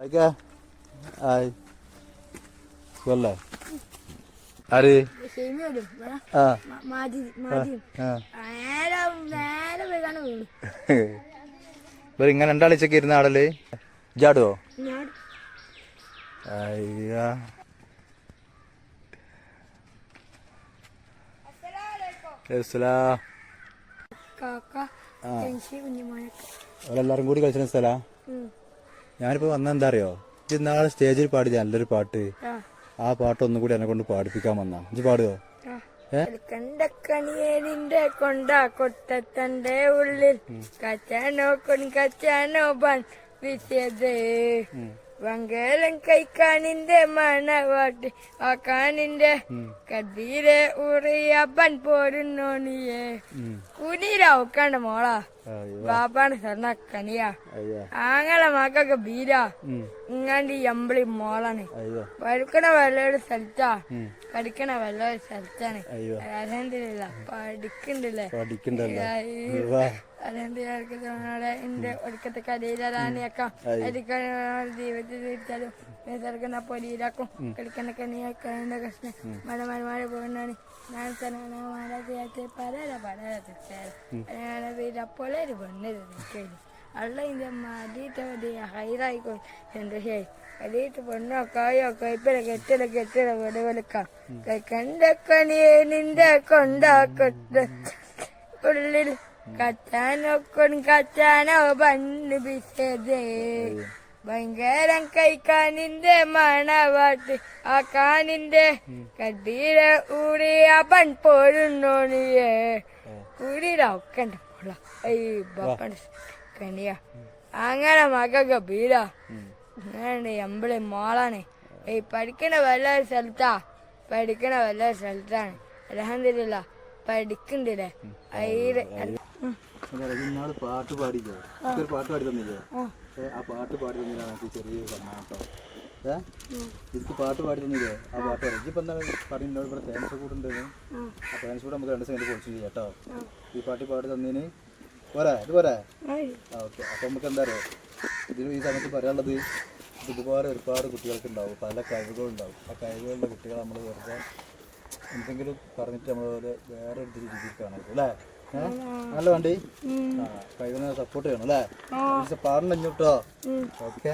അയക്കാ ആയ് സുഖല്ലേ ആര് ആ ഇങ്ങനെ രണ്ടാളിച്ചൊക്കെ ഇരുന്ന ആടൽ ജാടുവോ അയ്യാ അവരെല്ലാരും കൂടി കളിച്ചിരുന്ന സ്ഥലാ ഉം. ഞാനിപ്പോ വന്ന എന്താ അറിയോ ഇന്നാളെ സ്റ്റേജിൽ പാടി നല്ലൊരു പാട്ട്. ആ. പാട്ട് ഒന്നും കൂടി എന്നെ കൊണ്ട് പാടിപ്പിക്കാൻ വന്നാ. ഇജ്ജ് പാടുവോ? ണിയേലിന്റെ ഏ? കണ്ടക്കണിയേലിന്റെ കൊണ്ട കൊട്ടത്തന്റെ ഉള്ളിൽ കച്ചാനോ കൊൺ കച്ചാനോ ബൺ വിശദേ വങ്കേലം കൈക്കാനിന്റെ മണവാട്ടി ആക്കാനിന്റെ ഉറിയ ഉറിയപ്പൻ പോരുന്നോണിയേ കുനീരാവുക്കാണ്ട് മോളാ. ബാപ്പാണ് സ്വർണ കനിയാ. ആങ്ങളെ മക്കൊക്കെ ബീരാ. ഇങ്ങാണ്ട് എമ്പളി മോളാണ്. പഠിക്കണ വല്ലൊരു സ്ഥലത്താ. പഠിക്കണ വല്ലൊരു സ്ഥലത്താണ്. പഠിക്കണ്ടല്ലേ? പഠിക്കണ്ടല്ലോ? വാ. അലഹദിന്റെ എന്റെ ഒടുക്കത്തെ അടിക്കാൻ ജീവിതത്തിൽ തിരിച്ചാലും നിസർഗന പൊലിയിലാക്കും കളിക്കണ കണിയാക്കാന്റെ കഷ്ണം? മഴ മഴ മഴ പോകുന്നതാണ് ഞാൻ തന്നെ മഴ ചെയ്യാത്ത പല പല തിരിച്ചാലും വീരപ്പോലെ ഒരു പെണ്ണ് തിരിച്ചു അള്ള ഇതിന്റെ മടിയിട്ട് മതി. ഹൈറായിക്കോ എന്റെ ഹേ അടിയിട്ട് പൊണ്ണോ കായോ കൈപ്പില കെട്ടില കെട്ടില വെടി വെളുക്കാം കണ്ടക്കണിയെ നിന്റെ കൊണ്ടാക്കട്ടെ. ഉള്ളിൽ കച്ചാനോ കൊൺ കച്ചാനോ ബണ്ണ് ബിസേ ഭയങ്കരം കൈക്കാനിന്റെ മണവാട്ട്. ആ കാനിന്റെ കടീര ഊടിയ പൺ പോരുന്നോണിയേ ബാപ്പണ്ട കനിയ. അങ്ങനെ മക ബീരാ അങ്ങനെ മോളാണ്. ഈ പഠിക്കണ വല്ല സ്ഥലത്താ. പഠിക്കണ വല്ല സ്ഥലത്താണ്. അലഹദില്ല പഠിക്കണ്ടില്ലേ? അയ്യ ഇന്നാൾ പാട്ട് പാടിക്കോ ഒരു പാട്ട് പാടി തന്നില്ലേ? ആ. പാട്ട് പാടി തന്നില്ല? എനിക്ക് ചെറിയൊരു സമ്മാനം കേട്ടോ ഏ? എനിക്ക് പാട്ട് പാടി തന്നില്ലേ? ആ പാട്ട് പാടി. ഇപ്പൊ എന്താ പറയുന്നത് ഇവിടെ കൂടെ ആ. ഫാൻസ് കൂടെ നമുക്ക് രണ്ട് സെക്കൻഡ് പൊളിച്ചു ചെയ്യാം കേട്ടോ. ഈ പാട്ട് പാടി തന്നതിന് പോരാ? ഇത് പോരാ? ആ ഓക്കെ. അപ്പൊ നമുക്ക് എന്താ അറിയോ? ഈ സമയത്ത് പറയാനുള്ളത് ഇതുപോലെ ഒരുപാട് കുട്ടികൾക്ക് ഉണ്ടാവും. പല കഴിവുകളുണ്ടാവും ആ കഴിവുകളുടെ കുട്ടികളെ നമ്മൾ വെറുതെ എന്തെങ്കിലും പറഞ്ഞിട്ട് നമ്മൾ വേറെ ഒരു രീതിയിൽ കാണാം അല്ലേ? നല്ല വണ്ടി. സപ്പോർട്ട് ചെയ്യണം അല്ലേ? പാടണം കേട്ടോ ഓക്കെ.